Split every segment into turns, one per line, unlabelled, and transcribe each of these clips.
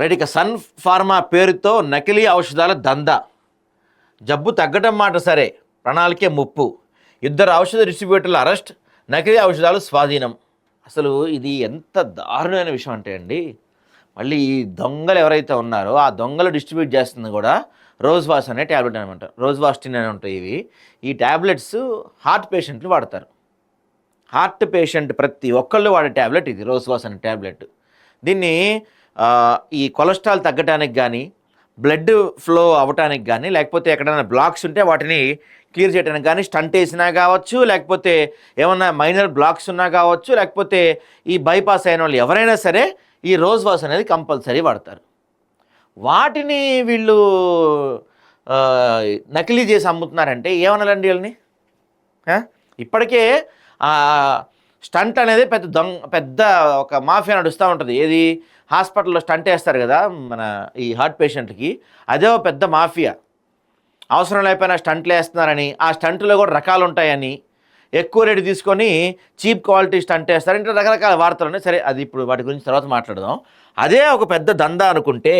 Right ఇక sun pharma పేరుతో నకిలీ ఔషధాల దందా. జబ్బు తగ్గటం మాట సరే ప్రణాళికే ముప్పు. ఇద్దరు ఔషధ డిస్ట్రిబ్యూటర్ల అరెస్ట్ నకిలీ ఔషధాలు స్వాధీనం. అసలు ఇది ఎంత దారుణమైన విషయం అంటే అండి మళ్ళీ ఈ దొంగలు ఎవరైతే ఉన్నారో ఆ దొంగలు డిస్ట్రిబ్యూట్ చేస్తుంది కూడా రోజ్ వాష్ అనే ట్యాబ్లెట్ అనమాట. రోజ్ వాస్టిన్ అని ఉంటాయి ఇవి. ఈ ట్యాబ్లెట్స్ హార్ట్ పేషెంట్లు వాడతారు. హార్ట్ పేషెంట్ ప్రతి ఒక్కళ్ళు వాడే ట్యాబ్లెట్ ఇది రోజ్ వాష్ అనే ట్యాబ్లెట్ దీన్ని ఈ కొలెస్ట్రాల్ తగ్గడానికి కానీ బ్లడ్ ఫ్లో అవ్వటానికి కానీ లేకపోతే ఎక్కడైనా బ్లాక్స్ ఉంటే వాటిని క్లియర్ చేయడానికి కానీ స్టంట్ వేసినా కావచ్చు లేకపోతే ఏమన్నా మైనర్ బ్లాక్స్ ఉన్నా కావచ్చు లేకపోతే ఈ బైపాస్ అయిన వాళ్ళు ఎవరైనా సరే ఈ రోజ్ వాష్ అనేది కంపల్సరీ వాడతారు. వాటిని వీళ్ళు నకిలీ చేసి అమ్ముతున్నారంటే ఏమనాలండి వీళ్ళని? ఇప్పటికే స్టంట్ అనేది పెద్ద దొంగ పెద్ద ఒక మాఫియా నడుస్తూ ఉంటుంది. ఏది? హాస్పిటల్లో స్టంట్ వేస్తారు కదా మన ఈ హార్ట్ పేషెంట్కి అదే ఒక పెద్ద మాఫియా. అవసరం లేకపోయినా స్టంట్లు వేస్తున్నారని ఆ స్టంట్లో కూడా రకాలు ఉంటాయని ఎక్కువ రేటు తీసుకొని చీప్ క్వాలిటీ స్టంట్ వేస్తారు అంటే రకరకాల వార్తలు ఉన్నాయి సరే అది ఇప్పుడు వాటి గురించి తర్వాత మాట్లాడదాం. అదే ఒక పెద్ద దందా అనుకుంటే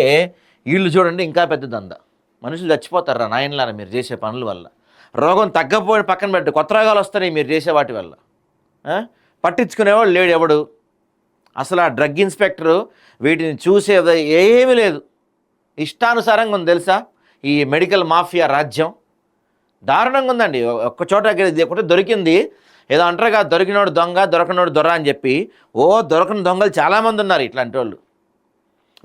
వీళ్ళు చూడండి ఇంకా పెద్ద దందా. మనుషులు చచ్చిపోతారా నాయనలారా మీరు చేసే పనుల వల్ల? రోగం తగ్గపోయిన పక్కన పెట్టి కొత్త రోగాలు వస్తున్నాయి మీరు చేసే వాటి వల్ల. పట్టించుకునేవాడు లేడు ఎవడు? అసలు ఆ డ్రగ్ ఇన్స్పెక్టరు వీటిని చూసే ఏమీ లేదు. ఇష్టానుసారంగా ఉంది తెలుసా? ఈ మెడికల్ మాఫియా రాజ్యం. దారుణంగా ఉందండి. ఒక్క చోట ఇది ఒకటి దొరికింది. ఏదో అంటారుగా దొరికినోడు దొంగ దొరకనోడు దొర అని చెప్పి. ఓ దొరకని దొంగలు చాలామంది ఉన్నారు ఇట్లాంటి వాళ్ళు.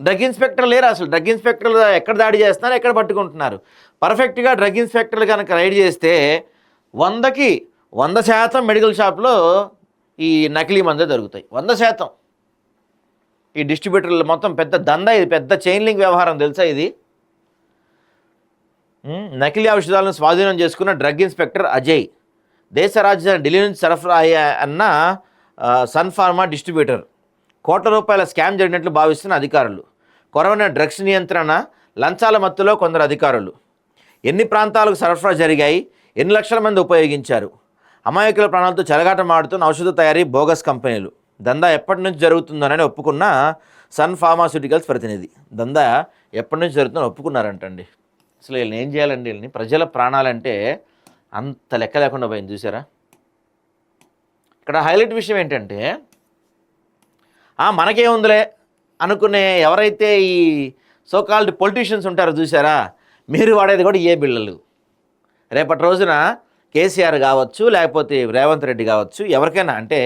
డ్రగ్ ఇన్స్పెక్టర్ లేరు అసలు. డ్రగ్ ఇన్స్పెక్టర్లు ఎక్కడ దాడి చేస్తున్నారు ఎక్కడ పట్టుకుంటున్నారు? పర్ఫెక్ట్గా డ్రగ్ ఇన్స్పెక్టర్లు కనుక రైడ్ చేస్తే వందకి వంద శాతం మెడికల్ షాప్లో ఈ నకిలీ మందే దొరుకుతాయి. వంద శాతం. ఈ డిస్ట్రిబ్యూటర్లు మొత్తం పెద్ద దందా ఇది పెద్ద చైన్ లింక్ వ్యవహారం తెలుసా ఇది? నకిలీ ఔషధాలను స్వాధీనం చేసుకున్న డ్రగ్ ఇన్స్పెక్టర్ అజయ్. దేశ రాజధాని ఢిల్లీ నుంచి సరఫరా అయ్యా అన్న సన్ ఫార్మా డిస్ట్రిబ్యూటర్. కోట్ల రూపాయల స్కామ్ జరిగినట్లు భావిస్తున్న అధికారులు. కొరవైన డ్రగ్స్ నియంత్రణ లంచాల మత్తులో కొందరు అధికారులు. ఎన్ని ప్రాంతాలకు సరఫరా జరిగాయి ఎన్ని లక్షల మంది ఉపయోగించారు? అమాయకుల ప్రాణాలతో చెలగాటమాడుతున్న ఔషధ తయారీ బోగస్ కంపెనీలు. దందా ఎప్పటి నుంచి జరుగుతుందనని ఒప్పుకున్న సన్ ఫార్మాస్యూటికల్స్ ప్రతినిధి. దందా ఎప్పటి నుంచి జరుగుతుందని ఒప్పుకున్నారంటండి. అసలు వీళ్ళని ఏం చేయాలండి వీళ్ళని? ప్రజల ప్రాణాలంటే అంత లెక్క లేకుండా పోయింది చూసారా ఇక్కడ హైలైట్ విషయం ఏంటంటే మనకేముందిలే అనుకునే ఎవరైతే ఈ సోకాల్డ్ పొలిటీషియన్స్ ఉంటారో చూసారా మీరు వాడేది కూడా ఏ బిళ్ళలు? రేపటి రోజున కేసీఆర్ కావచ్చు లేకపోతే రేవంత్ రెడ్డి కావచ్చు ఎవరికైనా అంటే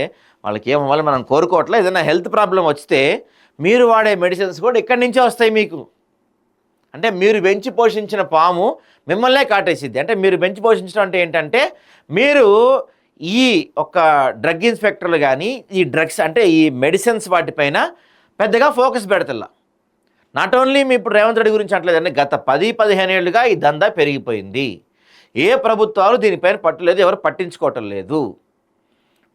వాళ్ళకి ఏమవ్వాలి మనం కోరుకోవట్లే. ఏదైనా హెల్త్ ప్రాబ్లం వస్తే మీరు వాడే మెడిసిన్స్ కూడా ఇక్కడి నుంచే వస్తాయి మీకు. అంటే మీరు పెంచి పోషించిన పాము మిమ్మల్నే కాటేసిద్ది. అంటే మీరు పెంచి పోషించడం అంటే ఏంటంటే మీరు ఈ ఒక డ్రగ్ ఇన్స్పెక్టర్లు కానీ ఈ డ్రగ్స్ అంటే ఈ మెడిసిన్స్ వాటిపైన పెద్దగా ఫోకస్ పెడతల్లా నాట్ ఓన్లీ మీ ఇప్పుడు రేవంత్ రెడ్డి గురించి అంటలేదండి గత పది పదిహేను ఏళ్ళుగా ఈ దందా పెరిగిపోయింది. ఏ ప్రభుత్వాలు దీనిపైన పట్టులేదు ఎవరు పట్టించుకోవటం లేదు.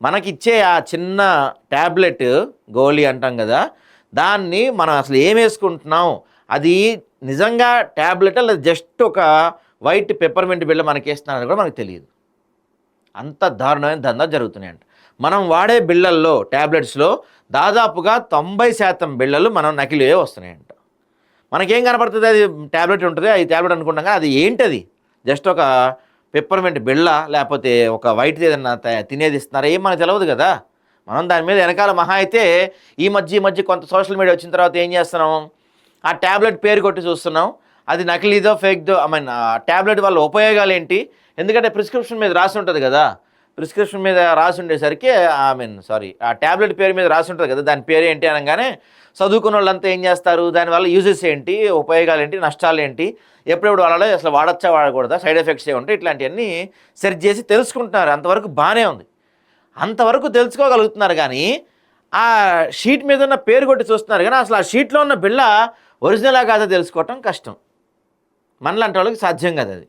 మనకిచ్చే ఆ చిన్న ట్యాబ్లెట్ గోళీ అంటాం కదా దాన్ని మనం అసలు ఏం వేసుకుంటున్నాం? అది నిజంగా ట్యాబ్లెట్ లేదా జస్ట్ ఒక వైట్ పెప్పర్మెంట్ బిళ్ళ మనకి వేస్తున్నారని కూడా మనకు తెలియదు. అంత దారుణమైన దందా జరుగుతున్నాయంట. మనం వాడే బిళ్ళల్లో ట్యాబ్లెట్స్లో దాదాపుగా తొంభై శాతం బిళ్ళలు మనం నకిలే వస్తున్నాయంట. మనకేం కనపడుతుంది? అది ట్యాబ్లెట్ ఉంటుంది అది ట్యాబ్లెట్ అనుకుంటాం కానీ అది ఏంటది? జస్ట్ ఒక పెప్పర్మెంట్ బిళ్ళ లేకపోతే ఒక వైట్ ఏదన్నా తినేది ఇస్తున్నారా? ఏం మనకు తెలియదు కదా. మనం దాని మీద వెనకాల మహా అయితే ఈ మధ్య ఈ మధ్య కొంత సోషల్ మీడియా వచ్చిన తర్వాత ఏం చేస్తున్నాం? ఆ ట్యాబ్లెట్ పేరు కొట్టి చూస్తున్నాం. అది నకిలీదో ఫేక్దో ఐ మీన్ ఆ ట్యాబ్లెట్ వల్ల ఉపయోగాలు ఏంటి ఎందుకంటే ప్రిస్క్రిప్షన్ మీద రాసి ఉంటుంది కదా. ప్రిస్క్రిప్షన్ మీద రాసి ఉండేసరికి ఐ మీన్ సారీ ఆ ట్యాబ్లెట్ పేరు మీద రాసి ఉంటుంది కదా దాని పేరు ఏంటి అనగానే చదువుకున్న వాళ్ళంతా ఏం చేస్తారు? దానివల్ల యూజెస్ ఏంటి? ఉపయోగాలు ఏంటి? నష్టాలు ఏంటి? ఎప్పుడెప్పుడు వాడాలో అసలు వాడచ్చా వాడకూడదా? సైడ్ ఎఫెక్ట్స్ ఏముంటాయి ఇట్లాంటివన్నీ సెర్చ్ చేసి తెలుసుకుంటున్నారు. అంతవరకు బాగానే ఉంది. అంతవరకు తెలుసుకోగలుగుతున్నారు కానీ ఆ షీట్ మీద ఉన్న పేరు కొట్టి చూస్తున్నారు కానీ అసలు ఆ షీట్లో ఉన్న బిళ్ళ ఒరిజినలా కాదో తెలుసుకోవటం కష్టం. మనలాంటి వాళ్ళకి సాధ్యం కాదు అది.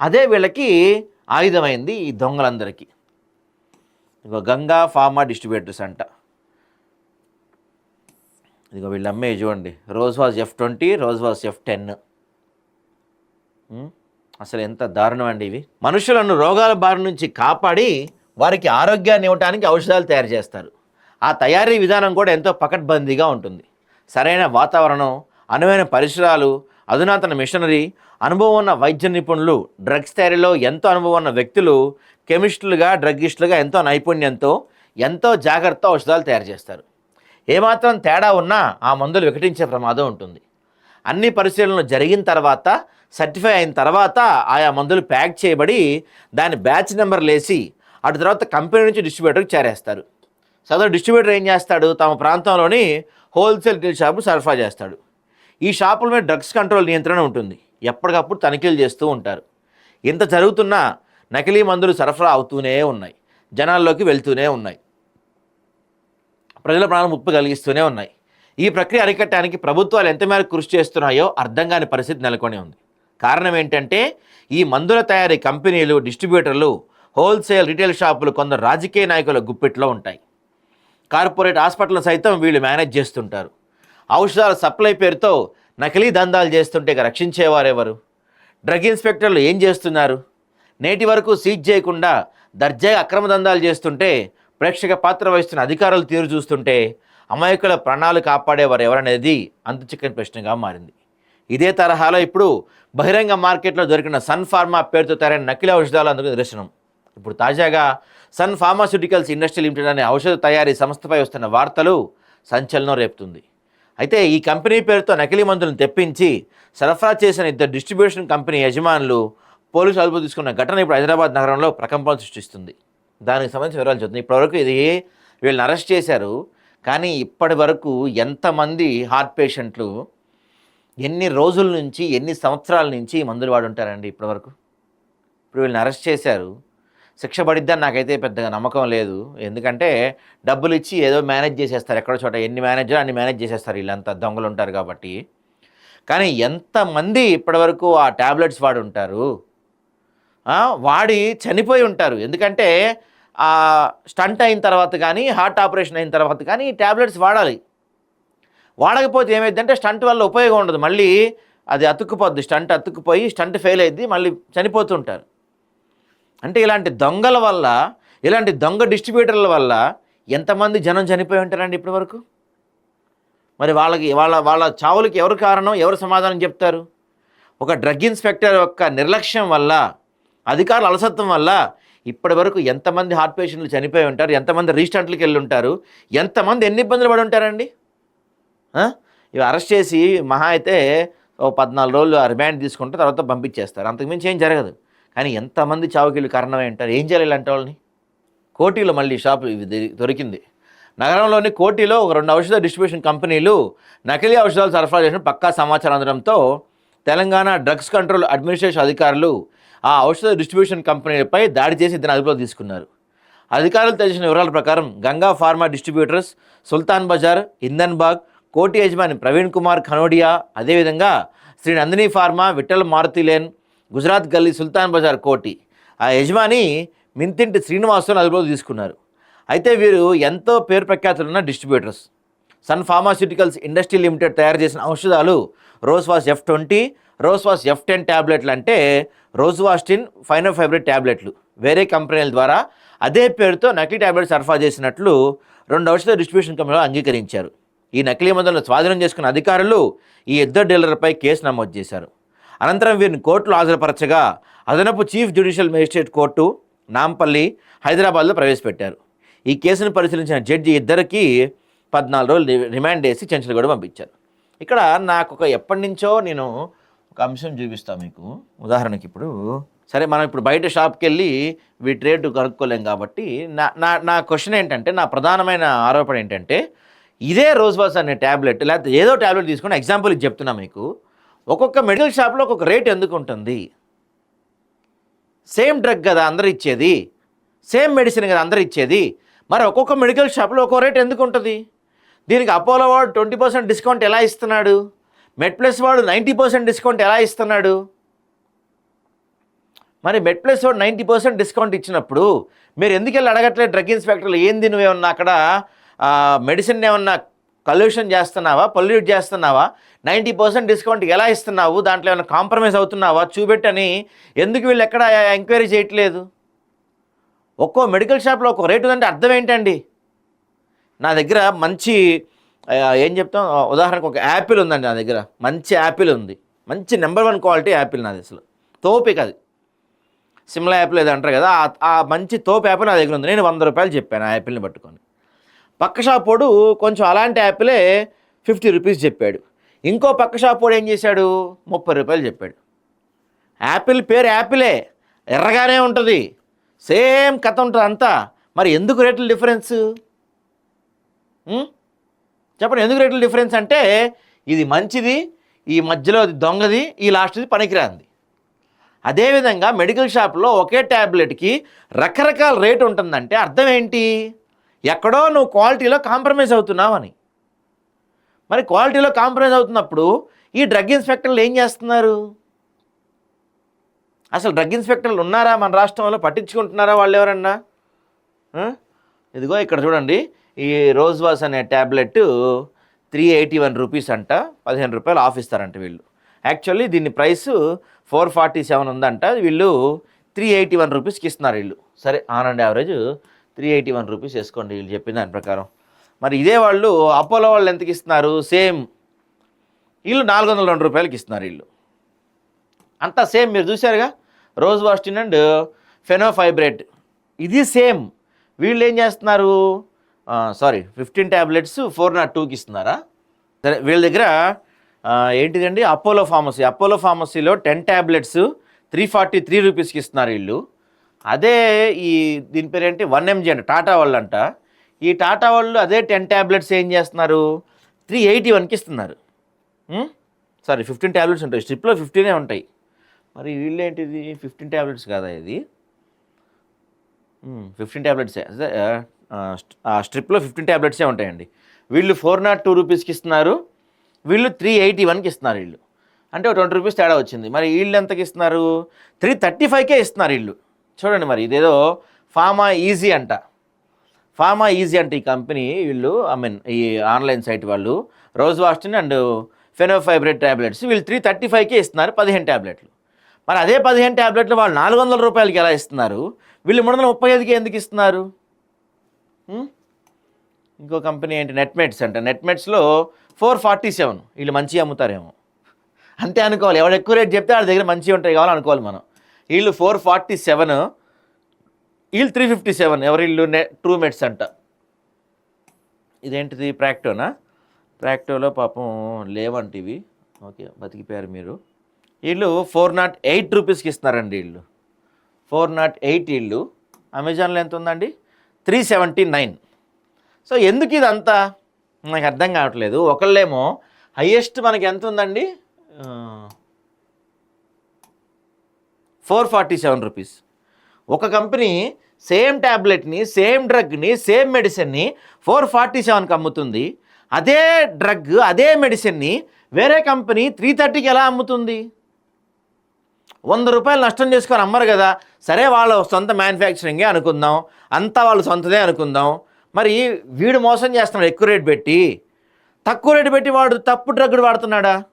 అదే వీళ్ళకి ఆయుధమైంది ఈ దొంగలందరికీ. ఇదిగో గంగా ఫార్మా డిస్ట్రిబ్యూటర్స్ అంట. ఇదిగో వీళ్ళు అమ్మే చూడండి. Rosuvas F twenty Rosuvas F ten. అసలు ఎంత దారుణం అండి ఇవి. మనుషులను రోగాల బారి నుంచి కాపాడి వారికి ఆరోగ్యాన్ని ఇవ్వడానికి ఔషధాలు తయారు చేస్తారు. ఆ తయారీ విధానం కూడా ఎంతో పకడ్బందీగా ఉంటుంది. సరైన వాతావరణం అనువైన పరిసరాలు అధునాతన మిషనరీ అనుభవం ఉన్న వైద్య నిపుణులు డ్రగ్స్ తయారీలో ఎంతో అనుభవం ఉన్న వ్యక్తులు కెమిస్టులుగా డ్రగ్గిస్టులుగా ఎంతో నైపుణ్యంతో ఎంతో జాగ్రత్త ఔషధాలు తయారు చేస్తారు. ఏమాత్రం తేడా ఉన్నా ఆ మందులు వికటించే ప్రమాదం ఉంటుంది. అన్ని పరిశీలనలు జరిగిన తర్వాత సర్టిఫై అయిన తర్వాత ఆయా మందులు ప్యాక్ చేయబడి దాని బ్యాచ్ నెంబర్ లేసి అటు తర్వాత కంపెనీ నుంచి డిస్ట్రిబ్యూటర్కి చేరేస్తారు. సదరు డిస్ట్రిబ్యూటర్ ఏం చేస్తాడు? తమ ప్రాంతంలోని హోల్సేల్ డీల్ షాపు సరఫరా చేస్తాడు. ఈ షాపుల మీద డ్రగ్స్ కంట్రోల్ నియంత్రణ ఉంటుంది. ఎప్పటికప్పుడు తనిఖీలు చేస్తూ ఉంటారు. ఇంత జరుగుతున్నా నకిలీ మందులు సరఫరా అవుతూనే ఉన్నాయి. జనాల్లోకి వెళ్తూనే ఉన్నాయి. ప్రజల ప్రాణం ముప్పు కలిగిస్తూనే ఉన్నాయి. ఈ ప్రక్రియ అరికట్టడానికి ప్రభుత్వాలు ఎంత మేరకు కృషి చేస్తున్నాయో అర్థం కాని పరిస్థితి నెలకొని ఉంది. కారణం ఏంటంటే ఈ మందుల తయారీ కంపెనీలు డిస్ట్రిబ్యూటర్లు హోల్సేల్ రిటైల్ షాపులు కొందరు రాజకీయ నాయకుల గుప్పిట్లో ఉంటాయి. కార్పొరేట్ హాస్పిటల్ సైతం వీళ్ళు మేనేజ్ చేస్తుంటారు. ఔషధాల సప్లై పేరుతో నకిలీ దందాలు చేస్తుంటే ఇక రక్షించేవారెవరు? డ్రగ్ ఇన్స్పెక్టర్లు ఏం చేస్తున్నారు? నేటి వరకు సీజ్ చేయకుండా దర్జాగా అక్రమ దందాలు చేస్తుంటే ప్రేక్షక పాత్ర వహిస్తున్న అధికారులు తీరు చూస్తుంటే అమాయకుల ప్రాణాలు కాపాడేవారు ఎవరనేది అంతు చిక్కని ప్రశ్నగా మారింది. ఇదే తరహాలో ఇప్పుడు బహిరంగ మార్కెట్లో దొరికిన సన్ ఫార్మా పేరుతో తయారైన నకిలీ ఔషధాలు అందుకు నిదర్శనం. ఇప్పుడు తాజాగా సన్ ఫార్మాస్యూటికల్స్ ఇండస్ట్రీ లిమిటెడ్ అనే ఔషధ తయారీ సంస్థపై వస్తున్న వార్తలు సంచలనం రేపుతుంది. అయితే ఈ కంపెనీ పేరుతో నకిలీ మందులను తెప్పించి సరఫరా చేసిన ఇద్దరు డిస్ట్రిబ్యూషన్ కంపెనీ యజమానులు పోలీసు అదుపు తీసుకున్న ఘటన ఇప్పుడు హైదరాబాద్ నగరంలో ప్రకంపన సృష్టిస్తుంది. దానికి సంబంధించిన వివరాలు చూద్దాం ఇప్పటివరకు ఇది వీళ్ళని అరెస్ట్ చేశారు. కానీ ఇప్పటి వరకు ఎంతమంది హార్ట్ పేషెంట్లు ఎన్ని రోజుల నుంచి ఎన్ని సంవత్సరాల నుంచి మందులు వాడు ఉంటారండి ఇప్పటివరకు ఇప్పుడు వీళ్ళని అరెస్ట్ చేశారు. శిక్ష పడిద్దని నాకైతే పెద్దగా నమ్మకం లేదు. ఎందుకంటే డబ్బులు ఇచ్చి ఏదో మేనేజ్ చేసేస్తారు. ఎక్కడో చోట ఎన్ని మేనేజర్ అన్ని మేనేజ్ చేసేస్తారు. వీళ్ళంతా దొంగలు ఉంటారు కాబట్టి. కానీ ఎంతమంది ఇప్పటివరకు ఆ ట్యాబ్లెట్స్ వాడుంటారు? ఉంటారు వాడి చనిపోయి ఉంటారు. ఎందుకంటే స్టంట్ అయిన తర్వాత కానీ హార్ట్ ఆపరేషన్ అయిన తర్వాత కానీ ఈ ట్యాబ్లెట్స్ వాడాలి. వాడకపోతే ఏమైందంటే స్టంట్ వల్ల ఉపయోగం ఉండదు. మళ్ళీ అది అతుక్కుపోద్ది స్టంట్ అతుక్కుపోయి స్టంట్ ఫెయిల్ అయింది మళ్ళీ చనిపోతుంటారు అంటే ఇలాంటి దొంగల వల్ల ఇలాంటి దొంగ డిస్ట్రిబ్యూటర్ల వల్ల ఎంతమంది జనం చనిపోయి ఉంటారండి ఇప్పటి వరకు మరి వాళ్ళకి వాళ్ళ వాళ్ళ చావులకి ఎవరు కారణం ఎవరు సమాధానం చెప్తారు? ఒక డ్రగ్ ఇన్స్పెక్టర్ యొక్క నిర్లక్ష్యం వల్ల అధికారుల అలసత్వం వల్ల ఇప్పటి వరకు ఎంతమంది హార్ట్ పేషెంట్లు చనిపోయి ఉంటారు ఎంతమంది రీస్టార్ట్లకి వెళ్ళి ఉంటారు ఎంతమంది ఎన్ని ఇబ్బందులు పడి ఉంటారండి? ఇవి అరెస్ట్ చేసి మహా అయితే ఓ పద్నాలుగు రోజులు రిమాండ్ తీసుకుంటే తర్వాత పంపించేస్తారు. అంతకుమించి ఏం జరగదు. కానీ ఎంతమంది చావుకీలు కారణమై ఉంటారు? ఏం చేయాలి ఇలాంటి వాళ్ళని? కోటిలో మళ్ళీ షాప్ దొరికింది. నగరంలోని కోటిలో ఒక రెండు ఔషధ డిస్ట్రిబ్యూషన్ కంపెనీలు నకిలీ ఔషధాలు సరఫరా చేసిన పక్కా సమాచారం అందడంతో తెలంగాణ డ్రగ్స్ కంట్రోల్ అడ్మినిస్ట్రేషన్ అధికారులు ఆ ఔషధ డిస్ట్రిబ్యూషన్ కంపెనీలపై దాడి చేసి ఇద్దరు అదుపులో తీసుకున్నారు. అధికారులు తెలిసిన వివరాల ప్రకారం గంగా ఫార్మా డిస్ట్రిబ్యూటర్స్ సుల్తాన్ బజార్ ఇందన్ బాగ్ కోటి యజమాని ప్రవీణ్ కుమార్ ఖనోడియా అదేవిధంగా శ్రీ నందిని ఫార్మా విఠల్ మారుతిలేన్ గుజరాత్ గల్లీ సుల్తాన్ బజార్ కోటి. ఆ యజమాని మింతింటి శ్రీనివాసులను అదుపులో తీసుకున్నారు. అయితే వీరు ఎంతో పేరు ప్రఖ్యాతులున్న distributors. Sun pharmaceuticals industry limited తయారు చేసిన ఔషధాలు Rosuvas F twenty Rosuvas F ten ట్యాబ్లెట్లు అంటే రోజ్ వాస్టిన్ ఫైనోఫైబ్రిడ్ ట్యాబ్లెట్లు వేరే కంపెనీల ద్వారా అదే పేరుతో నకిలీ ట్యాబ్లెట్స్ సరఫరా చేసినట్లు రెండు ఔషధ డిస్ట్రిబ్యూషన్ కంపెనీలు అంగీకరించారు. ఈ నకిలీ మందులను స్వాధీనం చేసుకున్న అధికారులు ఈ ఇద్దరు డీలర్పై కేసు నమోదు చేశారు. అనంతరం వీరిని కోర్టులో హాజరుపరచగా అదనపు chief judicial magistrate court Nampally హైదరాబాద్లో ప్రవేశపెట్టారు. ఈ కేసును పరిశీలించిన జడ్జి ఇద్దరికి పద్నాలుగు రోజులు రిమాండ్ వేసి చెంచలగూడ పంపించారు. ఇక్కడ నాకు ఒక ఎప్పటి నుంచో నేను ఒక అంశం చూపిస్తాం మీకు. ఉదాహరణకి ఇప్పుడు సరే మనం ఇప్పుడు బయట షాప్కి వెళ్ళి వీటి రేటు కనుక్కోలేం కాబట్టి నా నా నా క్వశ్చన్ ఏంటంటే నా ప్రధానమైన ఆరోపణ ఏంటంటే ఇదే రోజ్ వాస్ అనే ట్యాబ్లెట్ లేకపోతే ఏదో ట్యాబ్లెట్ తీసుకుని ఎగ్జాంపుల్ ఇది చెప్తున్నా మీకు. ఒక్కొక్క మెడికల్ షాప్లో ఒక్కొక్క రేట్ ఎందుకు ఉంటుంది? సేమ్ డ్రగ్ కదా అందరు ఇచ్చేది? సేమ్ మెడిసిన్ కదా అందరు ఇచ్చేది? మరి ఒక్కొక్క మెడికల్ షాప్లో ఒక్కో రేట్ ఎందుకు ఉంటుంది? దీనికి అపోలో వాడు ట్వంటీ పర్సెంట్ డిస్కౌంట్ ఎలా ఇస్తున్నాడు? మెడ్ ప్లస్ వాడు నైంటీ పర్సెంట్ డిస్కౌంట్ ఎలా ఇస్తున్నాడు? మరి మెడ్ ప్లస్ వాడు నైంటీ పర్సెంట్ డిస్కౌంట్ ఇచ్చినప్పుడు మీరు ఎందుకు వెళ్ళి అడగట్లేదు డ్రగ్ ఇన్స్పెక్టర్లు? ఏంది నువ్వేమన్నా అక్కడ మెడిసిన్ ఏమన్నా కల్యూషన్ చేస్తున్నావా? పొల్యూట్ చేస్తున్నావా? నైంటీ పర్సెంట్ డిస్కౌంట్ ఎలా ఇస్తున్నావు? దాంట్లో ఏమైనా కాంప్రమైజ్ అవుతున్నావా? చూపెట్టని ఎందుకు వీళ్ళు ఎక్కడ ఎంక్వైరీ చేయట్లేదు? ఒక్కో మెడికల్ షాప్లో ఒక్కో రేటు ఉందంటే అర్థం ఏంటండి? నా దగ్గర మంచి ఏం చెప్తాం? ఉదాహరణకు ఒక యాపిల్ ఉందండి నా దగ్గర. మంచి యాపిల్ ఉంది. మంచి నెంబర్ వన్ క్వాలిటీ యాపిల్ నాది అసలు. తోపిక అది. సిమ్లా యాపిల్ ఏదో అంటారు కదా ఆ- మంచి తోపు యాపిల్ నా దగ్గర ఉంది. నేను వంద రూపాయలు చెప్పాను ఆ యాపిల్ని పట్టుకొని. పక్క షాప్ కొంచెం అలాంటి యాపిలే ఫిఫ్టీ రూపీస్ చెప్పాడు. ఇంకో పక్క షాప్ ఏం చేశాడు? ముప్పై రూపాయలు చెప్పాడు. యాపిల్ పేరు యాపిలే. ఎర్రగానే ఉంటుంది. సేమ్ కథ ఉంటుంది అంతా మరి ఎందుకు రేట్లు డిఫరెన్స్? చెప్పండి ఎందుకు రేట్లు డిఫరెన్స్ అంటే ఇది మంచిది ఈ మధ్యలో అది దొంగది ఈ లాస్ట్ది పనికిరాంది. అదేవిధంగా మెడికల్ షాప్లో ఒకే ట్యాబ్లెట్కి రకరకాల రేట్ ఉంటుందంటే అర్థం ఏంటి? ఎక్కడో నువ్వు క్వాలిటీలో కాంప్రమైజ్ అవుతున్నావని మరి క్వాలిటీలో కాంప్రమైజ్ అవుతున్నప్పుడు ఈ డ్రగ్ ఇన్స్పెక్టర్లు ఏం చేస్తున్నారు? అసలు డ్రగ్ ఇన్స్పెక్టర్లు ఉన్నారా మన రాష్ట్రంలో? పట్టించుకుంటున్నారా వాళ్ళు ఎవరన్నా? ఇదిగో ఇక్కడ చూడండి ఈ రోజ్ వాస్ అనే tablet three eighty one rupees అంట పదిహేను రూపాయలు ఆఫ్ ఇస్తారంట వీళ్ళు. యాక్చువల్లీ దీని ప్రైస్ ఫోర్ ఫార్టీ సెవెన్ ఉందంట వీళ్ళు త్రీ ఎయిటీ వన్ రూపీస్కి ఇస్తున్నారు వీళ్ళు. సరే on and average three eighty one rupees వేసుకోండి వీళ్ళు చెప్పిన దాని ప్రకారం. మరి ఇదే వాళ్ళు అపోలో వాళ్ళు ఎంతకి ఇస్తున్నారు? సేమ్ వీళ్ళు నాలుగు వందల రెండు రూపాయలకి ఇస్తున్నారు వీళ్ళు. అంతా సేమ్ మీరు చూసారుగా రోజ్ వాస్టిన్ అండ్ ఫెనోఫైబ్రేట్ ఇది సేమ్. వీళ్ళు ఏం చేస్తున్నారు? Sorry fifteen tablets four not టూకి ఇస్తున్నారా? సరే వీళ్ళ దగ్గర ఏంటిదండి? Apollo pharmacy Apollo ఫార్మసీలో ten tablets three forty three రూపీస్కి ఇస్తున్నారు వీళ్ళు. అదే ఈ దీని పేరు ఏంటి? వన్ ఎంజీ అంట టాటా వాళ్ళు అంట. ఈ టాటా వాళ్ళు అదే టెన్ ట్యాబ్లెట్స్ ఏం చేస్తున్నారు? త్రీ ఎయిటీ వన్కి ఇస్తున్నారు. సారీ ఫిఫ్టీన్ ట్యాబ్లెట్స్ ఉంటాయి. స్ట్రిప్లో ఫిఫ్టీనే ఉంటాయి. మరి వీళ్ళు ఏంటిది? ఫిఫ్టీన్ ట్యాబ్లెట్స్ కాదా ఇది? Hmm, ఫిఫ్టీన్ ట్యాబ్లెట్సే ఆ, స్ట్రిప్లో ఫిఫ్టీన్ ట్యాబ్లెట్సే ఉంటాయండి. వీళ్ళు ఫోర్ నాట్ టూ రూపీస్కి ఇస్తున్నారు. వీళ్ళు త్రీ ఎయిటీ వన్కి ఇస్తున్నారు వీళ్ళు. అంటే ఒక ట్వంటీ రూపీస్ తేడా వచ్చింది. మరి వీళ్ళు ఎంతకి ఇస్తున్నారు? త్రీ థర్టీ ఫైవ్కే ఇస్తున్నారు వీళ్ళు. చూడండి మరి ఇదేదో ఫార్మా ఈజీ అంట. ఫార్మా ఈజీ అంటే ఈ కంపెనీ వీళ్ళు ఐ మీన్ ఈ ఆన్లైన్ సైట్ వాళ్ళు. రోజ్ వాస్టిన్ అండ్ ఫెనోఫైబ్రేట్ ట్యాబ్లెట్స్ వీళ్ళు త్రీ థర్టీ ఫైవ్కే ఇస్తున్నారు పదిహేను ట్యాబ్లెట్లు మరి అదే పదిహేను ట్యాబ్లెట్లు వాళ్ళు నాలుగు వందల రూపాయలకి ఎలా ఇస్తున్నారు? వీళ్ళు మూడు వందల ముప్పై ఐదుకి ఎందుకు ఇస్తున్నారు? Hmm? ఇంకో కంపెనీ ఏంటి? నెట్మెట్స్ అంట. నెట్మెట్స్లో ఫోర్ ఫార్టీ సెవెన్ వీళ్ళు మంచిగా అమ్ముతారేమో. అంతే అనుకోవాలి. ఎవరు ఎక్కువ రేట్ చెప్తే వాళ్ళ దగ్గర మంచిగా ఉంటాయి కావాలి అనుకోవాలి మనం. వీళ్ళు ఫోర్ ఫార్టీ సెవెన్ వీళ్ళు త్రీ ఫిఫ్టీ సెవెన్ ఎవరి ఇల్లు? నె ట్రూ మెట్స్ అంట ఇదేంటిది ప్రాక్టోనా ప్రాక్టోలో పాపం లేవంటి ఇవి ఓకే బతికిపోయారు మీరు. వీళ్ళు ఫోర్ నాట్ ఎయిట్ రూపీస్కి ఇస్తున్నారండి వీళ్ళు. ఫోర్ నాట్ ఎయిట్ వీళ్ళు. అమెజాన్లో ఎంత ఉందండి? Three seventy nine. సో ఎందుకు ఇదంతా? నాకు అర్థం కావట్లేదు. ఒకళ్ళేమో హయ్యెస్ట్ మనకి ఎంత ఉందండి? Four forty seven rupees. ఒక కంపెనీ సేమ్ ట్యాబ్లెట్ని సేమ్ డ్రగ్ని సేమ్ మెడిసిన్ని ఫోర్ ఫార్టీ సెవెన్కి అమ్ముతుంది. అదే డ్రగ్ అదే మెడిసిన్ని వేరే కంపెనీ త్రీ థర్టీకి ఎలా అమ్ముతుంది? వంద రూపాయలు నష్టం చేసుకొని అమ్మరు కదా. సరే వాళ్ళ సొంత మ్యానుఫ్యాక్చరింగే అనుకుందాం. అంతా వాళ్ళ సొంతదే అనుకుందాం. మరి వీడు మోసం చేస్తున్నాడు ఎక్కువ రేటు పెట్టి. తక్కువ రేటు పెట్టి వాడు తప్పు డ్రగ్గుడు వాడుతున్నాడా?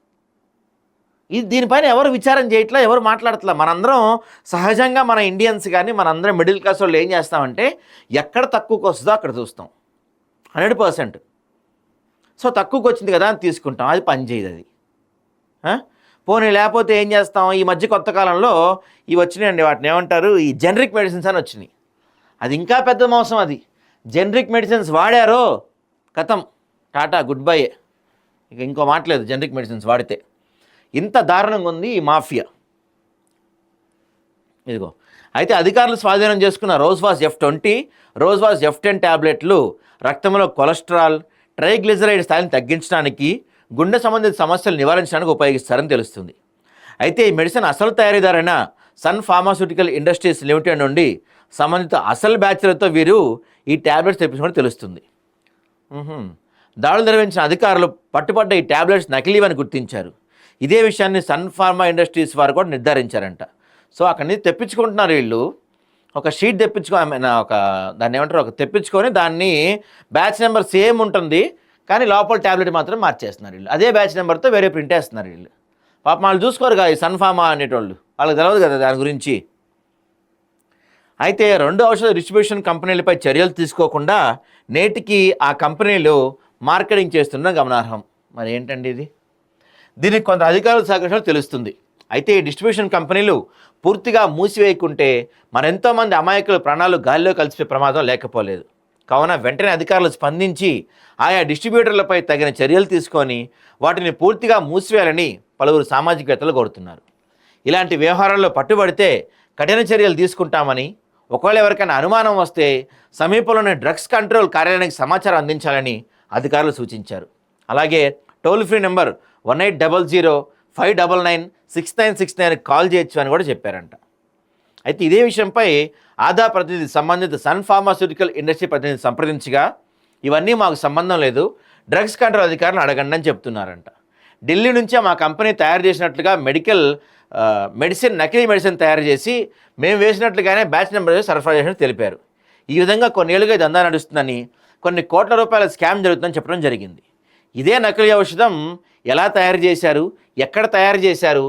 ఇది దీనిపైన ఎవరు విచారం చేయట్లా? ఎవరు మాట్లాడట్లా? మనందరం సహజంగా మన ఇండియన్స్ కానీ మనందరం మిడిల్ క్లాస్ వాళ్ళు ఏం చేస్తామంటే ఎక్కడ తక్కువకి వస్తుందో అక్కడ చూస్తాం. Hundred percent. సో తక్కువకి వచ్చింది కదా అని తీసుకుంటాం. అది పని చేయదు అది. పోనీ లేకపోతే ఏం చేస్తాం? ఈ మధ్య కొత్త కాలంలో ఇవి వచ్చినాయండి వాటిని. ఏమంటారు? ఈ జనరిక్ మెడిసిన్స్ అని వచ్చినాయి. అది ఇంకా పెద్ద మోసం అది. జనరిక్ మెడిసిన్స్ వాడారో? కథం టాటా గుడ్ బై ఇక ఇంకో మాట్లేదు జనరిక్ మెడిసిన్స్ వాడితే. ఇంత దారుణంగా ఉంది ఈ మాఫియా. ఇదిగో. అయితే అధికారులు స్వాధీనం చేసుకున్న Rosuvas F twenty Rosuvas F ten ట్యాబ్లెట్లు రక్తంలో కొలెస్ట్రాల్ ట్రైగ్లిజరైడ్ స్థాయిని తగ్గించడానికి గుండె సంబంధిత సమస్యలు నివారించడానికి ఉపయోగిస్తారని తెలుస్తుంది. అయితే ఈ మెడిసిన్ అసలు తయారీదారైన సన్ ఫార్మాస్యూటికల్ ఇండస్ట్రీస్ లిమిటెడ్ నుండి సంబంధిత అసలు బ్యాచ్లతో వీరు ఈ ట్యాబ్లెట్స్ తెప్పించుకుని తెలుస్తుంది. దాడులు నిర్వహించిన అధికారులు పట్టుబడ్డ ఈ ట్యాబ్లెట్స్ నకిలీవని గుర్తించారు. ఇదే విషయాన్ని సన్ ఫార్మా ఇండస్ట్రీస్ వారు కూడా నిర్ధారించారంట. సో అక్కడి నుంచి తెప్పించుకుంటున్నారు వీళ్ళు. ఒక షీట్ తెప్పించుకో ఒక దాన్ని ఏమంటారు ఒక తెప్పించుకొని దాన్ని బ్యాచ్ నెంబర్ సేమ్ ఉంటుంది. కానీ లోపల ట్యాబ్లెట్ మాత్రం మార్చేస్తున్నారు వీళ్ళు. అదే బ్యాచ్ నెంబర్తో వేరే ప్రింట్ వేస్తున్నారు వీళ్ళు. పాప వాళ్ళు చూసుకోరు కదా ఈ సన్ ఫార్మా అనేటోళ్ళు. వాళ్ళకి తెలియదు కదా దాని గురించి. అయితే రెండు ఔషధ డిస్ట్రిబ్యూషన్ కంపెనీలపై చర్యలు తీసుకోకుండా నేటికి ఆ కంపెనీలు మార్కెటింగ్ చేస్తుండడం గమనార్హం. మరి ఏంటండి ఇది? దీనికి కొంత అధికారుల సహకరించడం తెలుస్తుంది. అయితే ఈ డిస్ట్రిబ్యూషన్ కంపెనీలు పూర్తిగా మూసివేయకుంటే మరెంతోమంది అమాయకుల ప్రాణాలు గాలిలో కలిసిపోయే ప్రమాదం లేకపోలేదు. కావున వెంటనే అధికారులు స్పందించి ఆయా డిస్ట్రిబ్యూటర్లపై తగిన చర్యలు తీసుకొని వాటిని పూర్తిగా మూసివేయాలని పలువురు సామాజికవేత్తలు కోరుతున్నారు. ఇలాంటి వ్యవహారాల్లో పట్టుబడితే కఠిన చర్యలు తీసుకుంటామని ఒకవేళ ఎవరికైనా అనుమానం వస్తే సమీపంలోని డ్రగ్స్ కంట్రోల్ కార్యాలయానికి సమాచారం అందించాలని అధికారులు సూచించారు. అలాగే toll free number one eight double zero five double nine six nine six nine call చేయొచ్చు అని కూడా చెప్పారంట. అయితే ఇదే విషయంపై ఆదా ప్రతినిధి సంబంధిత సన్ ఫార్మాస్యూటికల్ ఇండస్ట్రీ ప్రతినిధి సంప్రదించగా ఇవన్నీ మాకు సంబంధం లేదు డ్రగ్స్ కంట్రోల్ అధికారులను అడగండి అని చెప్తున్నారంట. ఢిల్లీ నుంచే మా కంపెనీ తయారు చేసినట్లుగా మెడికల్ మెడిసిన్ నకిలీ మెడిసిన్ తయారు చేసి మేము వేసినట్లుగానే బ్యాచ్ నెంబర్ సరఫరా చేసినట్టు తెలిపారు. ఈ విధంగా కొన్నేళ్ళుగా దందా నడుస్తుందని కొన్ని కోట్ల రూపాయల స్కామ్ జరుగుతుందని చెప్పడం జరిగింది. ఇదే నకిలీ ఔషధం ఎలా తయారు చేశారు ఎక్కడ తయారు చేశారు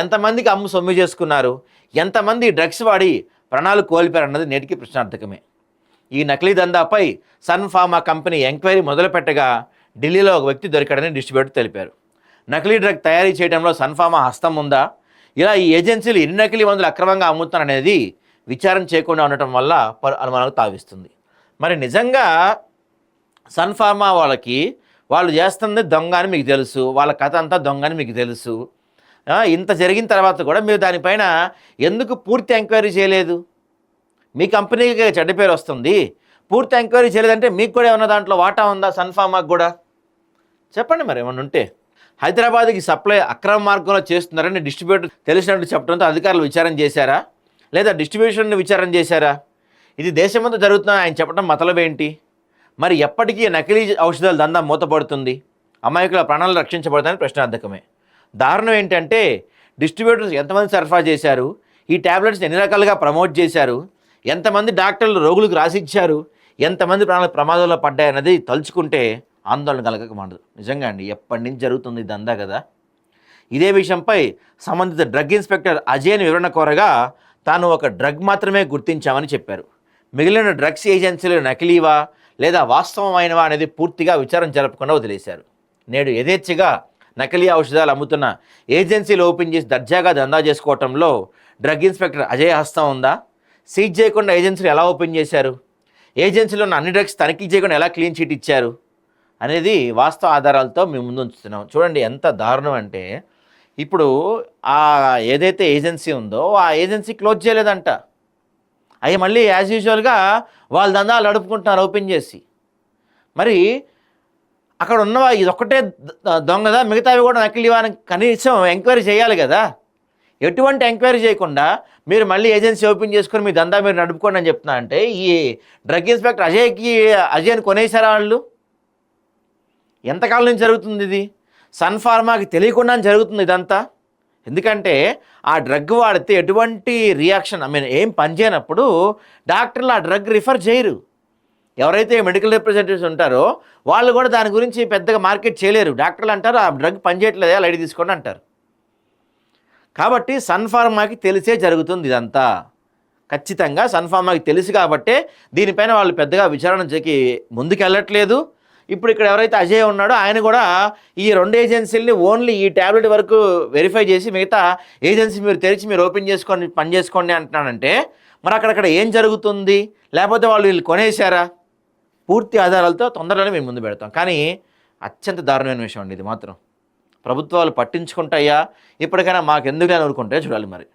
ఎంతమందికి అమ్ము సొమ్ము చేసుకున్నారు ఎంతమంది డ్రగ్స్ వాడి ప్రాణాలు కోల్పోయారు అన్నది నేటికి ప్రశ్నార్థకమే. ఈ నకిలీ దందాపై సన్ ఫార్మా కంపెనీ ఎంక్వైరీ మొదలుపెట్టగా ఢిల్లీలో ఒక వ్యక్తి దొరికాడని డిస్ట్రిబ్యూటర్ తెలిపారు. నకిలీ డ్రగ్ తయారీ చేయడంలో సన్ ఫార్మా హస్తం ఉందా? ఇలా ఈ ఏజెన్సీలు ఎన్ని నకిలీ మందులు అక్రమంగా అమ్ముతున్నారనేది విచారణ చేయకుండా ఉండటం వల్ల పలు అనుమానాలకు తావిస్తుంది. మరి నిజంగా సన్ ఫార్మా వాళ్ళకి వాళ్ళు చేస్తుంది దొంగ అని మీకు తెలుసు వాళ్ళ కథ అంతా దొంగ అని మీకు తెలుసు ఇంత జరిగిన తర్వాత కూడా మీరు దానిపైన ఎందుకు పూర్తి ఎంక్వైరీ చేయలేదు? మీ కంపెనీకి చెడ్డ పేరు వస్తుంది. పూర్తి ఎంక్వైరీ చేయలేదంటే మీకు కూడా ఏమన్నా దాంట్లో వాటా ఉందా? సన్ఫార్మాకు కూడా? చెప్పండి మరి ఏమన్నా ఉంటే. హైదరాబాద్కి సప్లై అక్రమ మార్గంలో చేస్తున్నారని డిస్ట్రిబ్యూటర్ తెలిసినట్టు చెప్పడంతో అధికారులు విచారణ చేశారా? లేదా డిస్ట్రిబ్యూషన్ విచారణ చేశారా? ఇది దేశమంతా జరుగుతున్నా ఆయన చెప్పడం మతలబ్ ఏంటి? మరి ఎప్పటికీ నకిలీ ఔషధాల దందా మూతపడుతుంది. అమాయకుల ప్రాణాలు రక్షించబడతాయని ప్రశ్నార్థకమే. దారుణం ఏంటంటే డిస్ట్రిబ్యూటర్స్ ఎంతమంది సరఫరా చేశారు? ఈ ట్యాబ్లెట్స్ ఎన్ని రకాలుగా ప్రమోట్ చేశారు? ఎంతమంది డాక్టర్లు రోగులకు రాసిచ్చారు? ఎంతమంది ప్రాణాలు ప్రమాదంలో పడ్డాయన్నది తలుచుకుంటే ఆందోళన కలగక నిజంగా అండి ఎప్పటి నుంచి జరుగుతుంది ఈ దందా కదా? ఇదే విషయంపై సంబంధిత డ్రగ్ ఇన్స్పెక్టర్ అజయ్ని వివరణ కోరగా తాను ఒక డ్రగ్ మాత్రమే గుర్తించామని చెప్పారు. మిగిలిన డ్రగ్స్ ఏజెన్సీలు నకిలీవా లేదా వాస్తవమైనవా అనేది పూర్తిగా విచారం జరపకుండా వదిలేశారు. నేడు యథేచ్ఛగా నకిలీ ఔషధాలు అమ్ముతున్న ఏజెన్సీలు ఓపెన్ చేసి దర్జాగా దందా చేసుకోవటంలో డ్రగ్ ఇన్స్పెక్టర్ అజయ్ హస్తం ఉందా? సీజ్ చేయకుండా ఏజెన్సీలు ఎలా ఓపెన్ చేశారు? ఏజెన్సీలో ఉన్న అన్ని డ్రగ్స్ తనిఖీ చేయకుండా ఎలా క్లీన్ చీట్ ఇచ్చారు? అనేది వాస్తవ ఆధారాలతో మేము ముందు ఉంచుతున్నాం. చూడండి ఎంత దారుణం అంటే ఇప్పుడు ఆ ఏదైతే ఏజెన్సీ ఉందో ఆ ఏజెన్సీ క్లోజ్ చేయలేదంట. అవి మళ్ళీ యాజ్ యూజువల్గా వాళ్ళ దందాలు నడుపుకుంటున్నారు ఓపెన్ చేసి. మరి అక్కడ ఉన్నవా ఇది ఒక్కటే దొంగదా? మిగతావి కూడా నకిలీవా అని కనీసం ఎంక్వైరీ చేయాలి కదా? ఎటువంటి ఎంక్వైరీ చేయకుండా మీరు మళ్ళీ ఏజెన్సీ ఓపెన్ చేసుకొని మీ దందా మీరు నడుపుకోండి అని చెప్తున్నా అంటే ఈ డ్రగ్ ఇన్స్పెక్టర్ అజయ్కి అజయ్ని కొనేసారా వాళ్ళు? ఎంతకాలం నుంచి జరుగుతుంది ఇది? సన్ ఫార్మాకి తెలియకుండా జరుగుతుంది ఇదంతా. ఎందుకంటే ఆ డ్రగ్ వాడితే ఎటువంటి రియాక్షన్ ఐ మీన్ ఏం పనిచేయనప్పుడు డాక్టర్లు ఆ డ్రగ్ రిఫర్ చేయరు. ఎవరైతే మెడికల్ రిప్రజెంటేటివ్స్ ఉంటారో వాళ్ళు కూడా దాని గురించి పెద్దగా మార్కెట్ చేయలేరు. డాక్టర్లు అంటారు ఆ డ్రగ్ పనిచేయట్లేదా లైట్ తీసుకోండి అంటారు. కాబట్టి సన్ఫార్మాకి తెలిసే జరుగుతుంది ఇదంతా. ఖచ్చితంగా సన్ఫార్మాకి తెలుసు కాబట్టే దీనిపైన వాళ్ళు పెద్దగా విచారణ చేకి ముందుకెళ్ళట్లేదు. ఇప్పుడు ఇక్కడ ఎవరైతే అజయ్ ఉన్నాడో ఆయన కూడా ఈ రెండు ఏజెన్సీలని ఓన్లీ ఈ ట్యాబ్లెట్ వరకు వెరిఫై చేసి మిగతా ఏజెన్సీ మీరు తెరిచి మీరు ఓపెన్ చేసుకొని పని చేసుకోండి అంటున్నానంటే మరి అక్కడక్కడ ఏం జరుగుతుంది? లేకపోతే వాళ్ళు వీళ్ళు కొనేశారా? పూర్తి ఆధారాలతో తొందరలోనే మేము ముందు పెడతాం. కానీ అత్యంత దారుణమైన విషయం అండి ఇది మాత్రం. ప్రభుత్వాలు పట్టించుకుంటాయా? ఇప్పటికైనా మాకు ఎందుకు అని చూడాలి మరి.